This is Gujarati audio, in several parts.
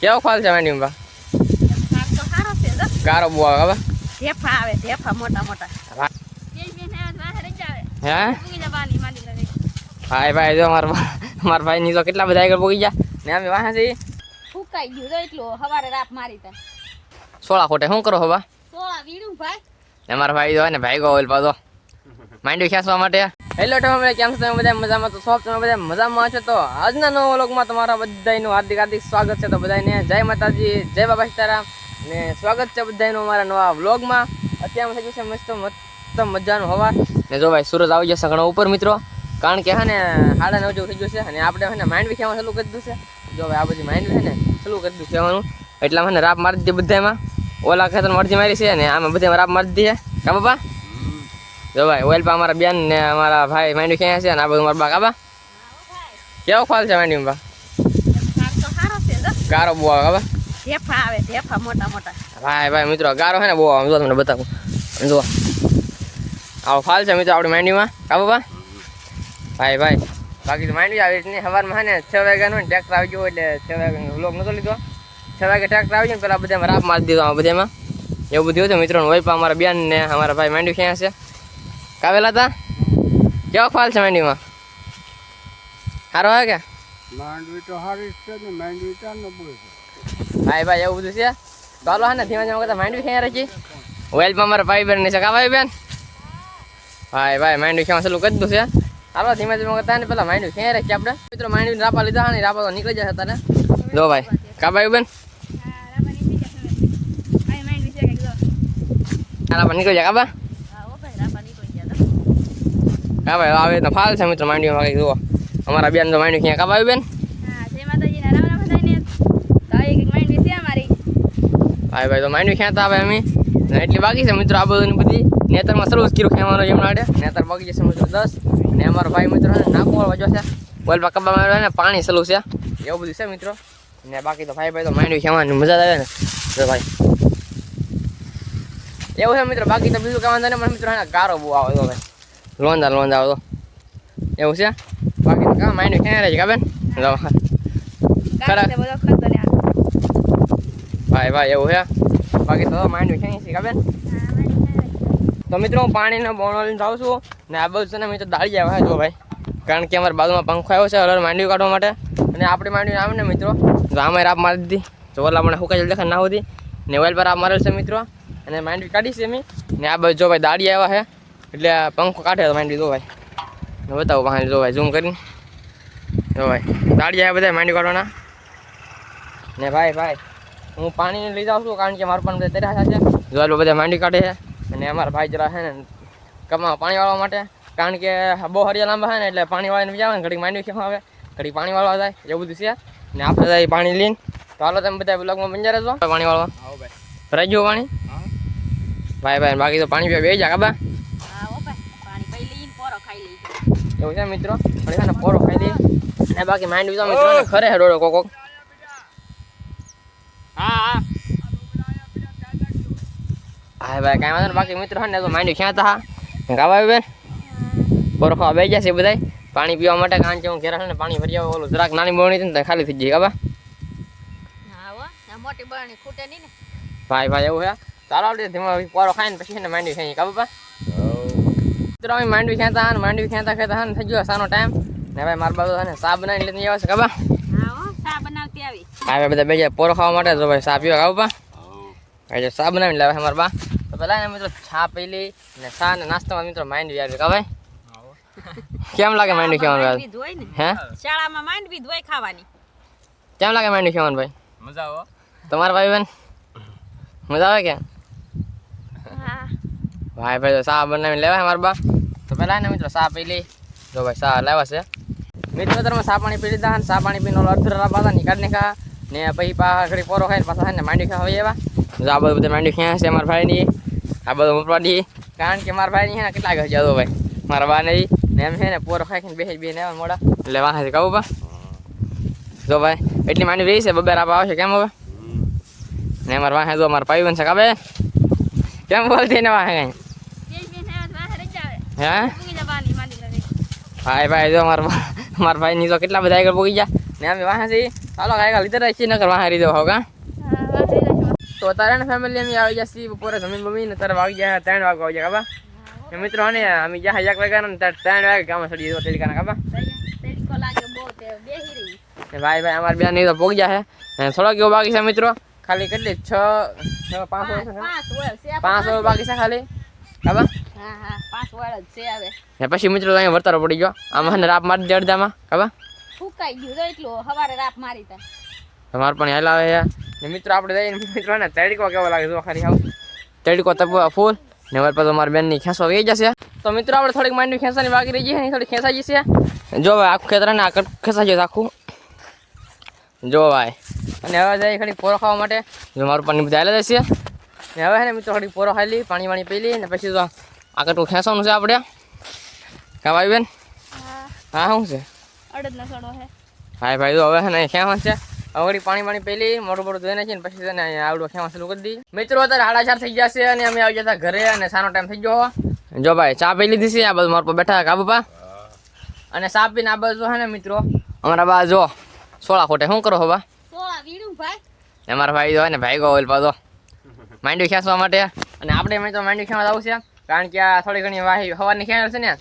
કેવો ખોલ છે છે જો. ગારો બહુ આવે ઢેફા આવે ઢેફા મોટા મોટા હા. હે ભાઈ જો મારા મારા ભાઈ ની તો કેટલા બધા આગળ પોગી ગયા. ને અમે વાહ છે ફૂકાઈ ગયું એટલું હવારે રાપ મારી તા સોળા ખોટે શું કરો હવા સોળા વીડું ભાઈ. ને મારા ભાઈ જો ને ભાઈ ગોલ પાછો માંડવી ખેંચવા માટે. હેલો તમે કેમ છો તમે બધા? મજામાં તો સોફ તમે બધા મજામાં છો? તો આજના નવો વ્લોગમાં તમારા બધાનું હાર્દિક હાર્દિક સ્વાગત છે. તો બધાને જય માતાજી જય બાબા સીતારામ. ને સ્વાગત છે બધાનું અમારા નવા વ્લોગમાં. અત્યારે થઈ ગયું છે મસ્ત મસ્ત મજાનું હવા. ને જો ભાઈ સૂરજ આવી જશે ઘણો ઉપર મિત્રો. કારણ કે હે ને સાડા નવ જેવું થઈ ગયું છે. અને આપણે હે ને માંડવી ખેવાનું ચાલુ કરી દીધું છે. જો ભાઈ આ બધી માઇન્ડ છે ને ચાલુ કરી દીધું ખેવાનું. એટલે મને રાપ મારી દીધી બધામાં. ઓલા ખેતર અડધી મારી છે ને આમાં બધામાં રાપ મારી દીધી છે. કા બાપા? જો ભાઈ ઓઇલ પા અમારા બેન ને અમારા ભાઈ માંડી ક્યાં છે ને આ બધું મારા બા કાબા કેવો ખોલ છે છે જો. ગારો બહુ આવે ખબર ઢેફા આવે ઢેફા મોટા મોટા ભાઈ ભાઈ, મિત્રો, ગારો છે ને બહુ આવે. જો તમને બતાવું. જો આવો ફાલ છે મિત્રો આપણી માંડવીમાં? કા બા? ભાઈ ભાઈ, બાકી તો માંડવી આવી ને સવારમાં ને છ વાગ્યાનું ટ્રેક્ટર આવી ગયું એટલે છ વાગ્યાનો વ્લોગ નતો લીધો. છ વાગે ટ્રેક્ટર આવી ગયું પેલા બધામાં રાપ મારી દીધો બધા બધામાં. એવું બધું હતું મિત્રો ઓઇલ પા અમારા બેન ને અમારા ભાઈ માંડ્યું ક્યાં છે? કાવેલા તા? કેવો ફાલ છે માંડવીમાં સારો આવે કે? માંડવી તો સારી છે ને માંડવી ચાર ન બોલે ભાઈ ભાઈ એવું બધું છે? ચાલો હા ને ધીમા ધીમા કરતા માંડવી ક્યાં રાખી? વેલમાં મારા ભાઈ બેન નહીં છે. કા ભાઈ બેન ભાઈ ભાઈ માંડવી ક્યાં ચાલુ કરી દીધું છે. હાલો ધીમા ધીમા કરતા ને પેલા માંડવી ક્યાં રાખી આપણે? મિત્રો માંડવી રાપા લીધા હા ને રાપા તો નીકળી જશે તારે. જો ભાઈ કા ભાઈ બેન નીકળી જશે. ભાઈ માંડી છે કે જો આ રાપા નીકળી જાય કા બા હા ઓ ભાઈ રાપા નીકળી ગયા ભાઈ આવે તો ફાલ છે મિત્રો માંડવીમાં કંઈક જુઓ. અમારા બેન તો માંડવી ક્યાં કા બેન? ભાઈ ભાઈ તો માંડવી ક્યાં આવે અમે? એટલી બાકી છે મિત્રો આ બધું બધી. નેતરમાં સર્વિસ કર્યું ખેવાનું એમના લાડે નેતર બાકી જશે મિત્રો દસ. ને અમારો ભાઈ મિત્રો છે વાજો છે. બોલ પા કબ્બા મારવા ને પાણી સલું છે. એવું બધું છે મિત્રો. ને બાકી તો ભાઈ ભાઈ તો માંડવી ખેવાની મજા આવે ને. તો ભાઈ. એવું છે મિત્રો બાકી તો બીજું કહેવાનું ને મિત્રો એને ગારો બહુ આવે તો ભાઈ. લોંદા લોંદા આવે તો. એવું છે? બાકી તો કાં માંડવી ક્યાં રહે છે કાબેન. ભાઈ ભાઈ એવું છે? બાકી તો માંડવી ક્યાં છે કાબેન. તો મિત્રો હું પાણીનો બોણો લઈને જાઉં છું ને આ બધું છે ને મિત્રો દાળી આવે જો ભાઈ. કારણ કે અમારા બાજુમાં પંખો આવ્યો છે હલર માંડવી કાઢવા માટે. અને આપણી માંડવી આવે ને મિત્રો. તો આમાં રાપ મારી દીધી. તો ઓલા મને હુકાઈ દેખા ના હોતી ને ઓઇલ પર રાપ મારેલ છે મિત્રો. અને માંડવી કાઢી છે મેં ને આ બધું જો ભાઈ દાળી આવ્યા છે. એટલે આ પંખો કાઢે તો માંડી દો ભાઈ બતાવો પાસે જો ભાઈ ઝૂમ કરીને. જો ભાઈ આવ્યા બધા માંડી કાઢવાના. ને ભાઈ ભાઈ હું પાણી લઈ જાઉં છું કારણ કે મારું પણ બધા તર્યા છે. જો બધા માંડી કાઢે છે. અને અમારા ભાઈ જરા છે ને કમા પાણી વાળવા માટે. કારણ કે બહુ હરિયા લાંબા છે ને એટલે પાણી વાળીને બીજા આવે ને ઘડી માંડવી ખેવા આવે. ઘડી પાણી વાળવા જાય એવું બધું છે. ને આપણે જાય પાણી લઈને. તો હાલો તમે બધા બ્લોગમાં બંજા રહેજો. પાણી વાળવા. આવો ભાઈ. ભરાઈ ગયું પાણી? ભાઈ ભાઈ બાકી તો પાણી પીવા બે જાય કાબા હા ઓ ભાઈ પાણી પી લઈને પોરો ખાઈ લઈ એવું છે મિત્રો? પણ છે પોરો ખાઈ લઈ અને બાકી માંડવી તો મિત્રો ને ખરે હેડોડો કોક હા હા. હા ભાઈ કાંઈ વાંધો નહીં. બાકી મિત્રો ને તો માંડવી ક્યાં હતા? ગાવા બેન? પોરો ખાવા બે જશે બધા પાણી પીવા માટે કારણ કે હું ઘેરા ને પાણી ભરી આવું. ઓલું જરાક નાની બોણી હતી ને તો ખાલી થઈ હો આ મોટી બરણી ખૂટે નહીં ને. ભાઈ ભાઈ એવું હે ચાલો આપણે ધીમા પોરો ખાઈને પછી છે ને માંડવી ખાઈ કા બાપા મિત્રો અમે માંડવી ખેંચતા હા માંડવી ખેતા ખેતા હા થઈ ગયો સાનો ટાઈમ ને ભાઈ મારા બાબુ ને સા બનાવીને લઈને આવે છે કાબા હા બનાવતી આવી. બધા બેજા પોરો ખાવા માટે તો ભાઈ સા પીવા ખાવ બાપા ભાઈ જો સા બનાવીને લાવે છે મારા બા. તો પેલા મિત્રો છા પેલી ને સા ને નાસ્તામાં મિત્રો માંડવી આવી કા કેમ લાગે માંડવી ખાવાનું હે? શાળામાં માંડવી ધોઈ ખાવાની. કેમ લાગે માંડવી ખાવાનું ભાઈ? મજા આવો તમારા ભાઈ બેન? મજા આવે કે? ભાઈ ભાઈ તો સા બનાવીને લેવાય મારા બા. તો પહેલાં ને મિત્રો સા પી લી જો ભાઈ સા લાવ્યા છે. મિત્રો તમે સા પાણી પી લીધા સા પાણી પીને અડધો રાપા હતા નીકાળ નીકા ને પછી પા ઘડી પોરો ખાઈને પાછા છે ને માંડી ખાવા એવા જો આ બધું બધા માંડી ખ્યા છે મારા ભાઈની. આ બધું મપવા દી કારણ કે મારા ભાઈની છે ને કેટલા ઘર જતો ભાઈ. મારા બાને નહીં ને એમ છે ને પોરો ખાઈને બેસી બે ને મોડા. એટલે વાહ કહું બા. જો ભાઈ એટલી માંડી રહી છે બબે રાપા આવશે કેમ હવે? ને મારા વાહે જો મારા પાઈ બનશે કાબે કેમ બોલતી ને વાહે? કઈ જય બેન આવ્યા તો બહાર જ આવે હે? દે ભાઈ ભાઈ જો મારા મારા ભાઈ ની તો કેટલા બધા આગળ પોગી ગયા. ને અમે વાહ હાલો કાંઈ લીધે રાખીએ નકર વાહ હારી દેવા હોગા તો તારે ફેમિલી અમે આવી જશે બપોરે જમીન બમીન ને તારે વાગી જાય ત્રણ વાગે આવી જાય કાબા મિત્રો અને અમે ગયા એક વાગ્યા ને ત્રણ વાગે ગામ સડી દો ટેલિકાના કાબા ભાઈ ભાઈ અમારે બેન તો પોગ જાય છે અને કેવો બાકી છે મિત્રો. ખાલી કેટલી? છ છ પાંચ વર્ષ છે? પાંચ વર્ષ છે પાંચ વર્ષ બાકી છે ખાલી. કાબા હા હા પાંચ વર્ષ છે હવે. ને પછી મિત્રો અહીંયા વર્તારો પડી ગયો. આમાં ને રાપ મારી દે અડધામાં કાબા ફૂકાઈ ગયું તો એટલું સવારે રાપ મારી તા. તમારે પણ હેલા આવે ને મિત્રો આપણે જઈને મિત્રો ને તડકો કેવો લાગે જો ખરી આવ. તડકો તપવા ફૂલ. ને પર પાસે મારી બેનની ખેંચવા વહી જશે. તો મિત્રો આપણે થોડીક માંડવી ખેંચવાની બાકી રહી જઈએ થોડી ખેંચાઈ જશે. જો ભાઈ આખું ખેતર ને આ ખેંચાઈ જશે આખું. જો ભાઈ. અને હવે જાય ખાલી પોરો ખાવા માટે. જો મારું પાણી બધા હાલે જશે. ને હવે ને મિત્રો ખડી પોરો ખાઈ લઈ પાણી વાણી પી લઈ ને પછી તો આ કટું ખેંચવાનું છે આપણે. કા ભાઈ બેન? હા. હા શું છે? હે. ભાઈ તો હવે છે ને ખેવાનું છે. હવે પાણી પાણી પેલી મોટું મોટું ધોઈ નાખીને પછી છે ને અહીંયા આવડું ખેવા શરૂ કરી દઈએ. મિત્રો અત્યારે સાડા ચાર થઈ જશે છે અને અમે આવી જતા ઘરે અને સાનો ટાઈમ થઈ ગયો જો ભાઈ ચા પી લીધી છે આ બધું મારા પર બેઠા કાબુ પા અને ચા પીને આ બાજુ હે ને મિત્રો અમારા બા જો સોળા ખોટે શું કરો હો બા? સોળા વીડું ભાઈ. અમારા ભાઈ જો ને ભાઈ ગો ઓલ પાછો. માંડ્યું ખેંચવા માટે. અને આપણે મેં તો માંડવી ખેંચવા જવું છે. કારણ કે આ થોડી ઘણી વાહી હવાની ખેંચ છે ને,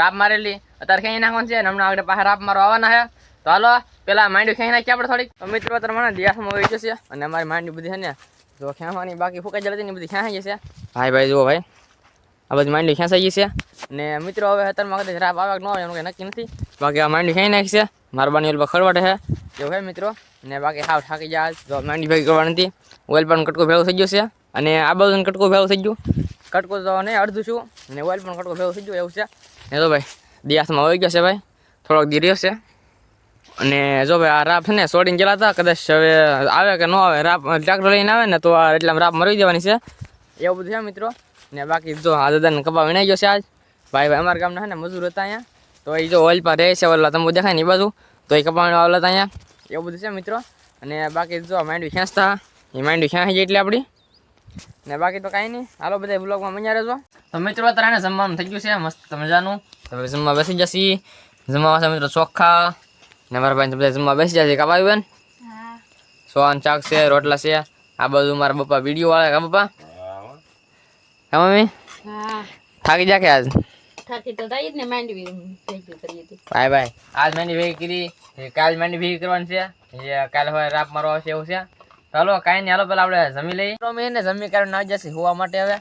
રાપ મારેલી. અત્યારે ખેંચી નાખવાનું છે હમણાં આગળ પાછા રાપ મારો આવવાના છે. તો હાલો, પેલા માંડવી ખેંચી નાખીએ આપણે થોડીક. તો મિત્રો મને દિયાસમાં વહી જશે અને અમારી માંડવી બધી છે ને, જો ખેંચવાની બાકી ફૂકાઈ જતી ને બધી ખેંચાઈ જશે ભાઈ ભાઈ, જુઓ ભાઈ. આ બધી માંડવી ખેંચાઈ જશે છે. અને મિત્રો, હવે અત્યારમાં કદાચ રાપ આવે કે ન આવે એનું કંઈ નક્કી નથી. બાકી આ માંડવી ખેંચી નાખી છે. મારા બાની ઓલ ખરવાટે છે. જો ભાઈ મિત્રો, ને બાકી હાવ થાકી જાય જો માંડી ભેગી કરવાની નથી ઓઇલ પણ કટકો ભેગું થઈ ગયું છે. અને આ બાજુ કટકો ભેગું થઈ ગયું. કટકો તો નહીં, અડધું છું. ને ઓઇલ પણ કટકો ભેગો થઈ ગયો, એવું છે. ને તો ભાઈ, દિયાસમાં આવી ગયો છે ભાઈ. થોડોક દી રહ્યો છે. અને જો ભાઈ, આ રાપ છે ને સોડીને ગયેલા હતા. કદાચ હવે આવે કે ન આવે, રાપ ટ્રેક્ટર લઈને આવે ને, તો આ એટલામાં રાપ મરી દેવાની છે. એવું બધું છે, મિત્રો. ને બાકી જો, આ દાદાને કપા વિણાઈ ગયો છે આજ. ભાઈ ભાઈ, અમારા ગામના ને, મજૂર હતા અહીંયા. તો એ જો ઓઇલ પર રહે છે, ઓલા તમે દેખાય ને એ બાજુ. તો એ કપાણી વાવલા હતા અહીંયા. એવું બધું છે, મિત્રો. અને બાકી જો, માંડવી ખેંચતા. એ માંડવી ખેંચી એટલે આપણી ને બાકી તો કાંઈ નહીં. હાલો બધા બ્લોગમાં મજા રહેજો. તો મિત્રો અત્યારે જમવાનું થઈ ગયું છે. મસ્ત મજાનું તો હવે જમવા બેસી જશે. જમવા છે મિત્રો ચોખ્ખા. ને મારા ભાઈ બધા જમવા બેસી જશે. કાપાવી બેન હા. સોન ચાક છે રોટલા છે. આ બધું મારા પપ્પા વીડિયો વાળા કા પપ્પા? હા મમ્મી? હા. થાકી જા કે આજ? થાકી તો થઈ જ ને માંડવી ભેગી કરી હતી. ભાઈ ભાઈ. આજ મેંડી ભેગી કરી. એ કાલ મેંડી ભેગી કરવાની છે. એ કાલે હવે રાપ મારવા આવશે એવું છે. ચાલો કાંઈ નહીં. હાલો પેલા આપણે જમી લઈએ. તો અમે એને જમી કરીને આવી જશે હોવા માટે હવે.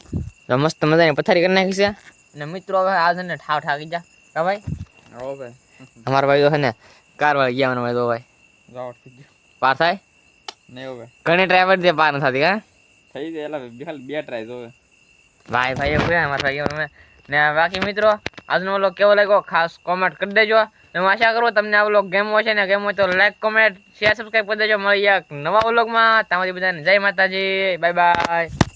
તો મસ્ત મજાની પથારી કરી નાખી છે. અને મિત્રો હવે આ છે ને ઠાવ ઠાકી જા. કા ભાઈ? હો ભાઈ. અમારા ભાઈ તો છે ને કાર વાળી ગયા મને તો ભાઈ. જાવટ થઈ ગયું પાર થાય? નહીં ઘણી ડ્રાઈવર દે પાર ન થતી કા થઈ જાય એટલે બિહાલ બે ટ્રાય જોવે ભાઈ. ભાઈ એવું અમારા ભાઈ અમે ને બાકી મિત્રો આજનો ઓલો કેવો લાગ્યો? ખાસ કોમેન્ટ કરી દેજો. હું આશા કરું તમને આ વ્લોગ ગેમ છે ને ગેમ તો લાઈક કોમેન્ટ શેર સબસ્ક્રાઈબ કરી દેજો. એક નવા વ્લોગમાં તમારી બધાને જય માતાજી. Bye bye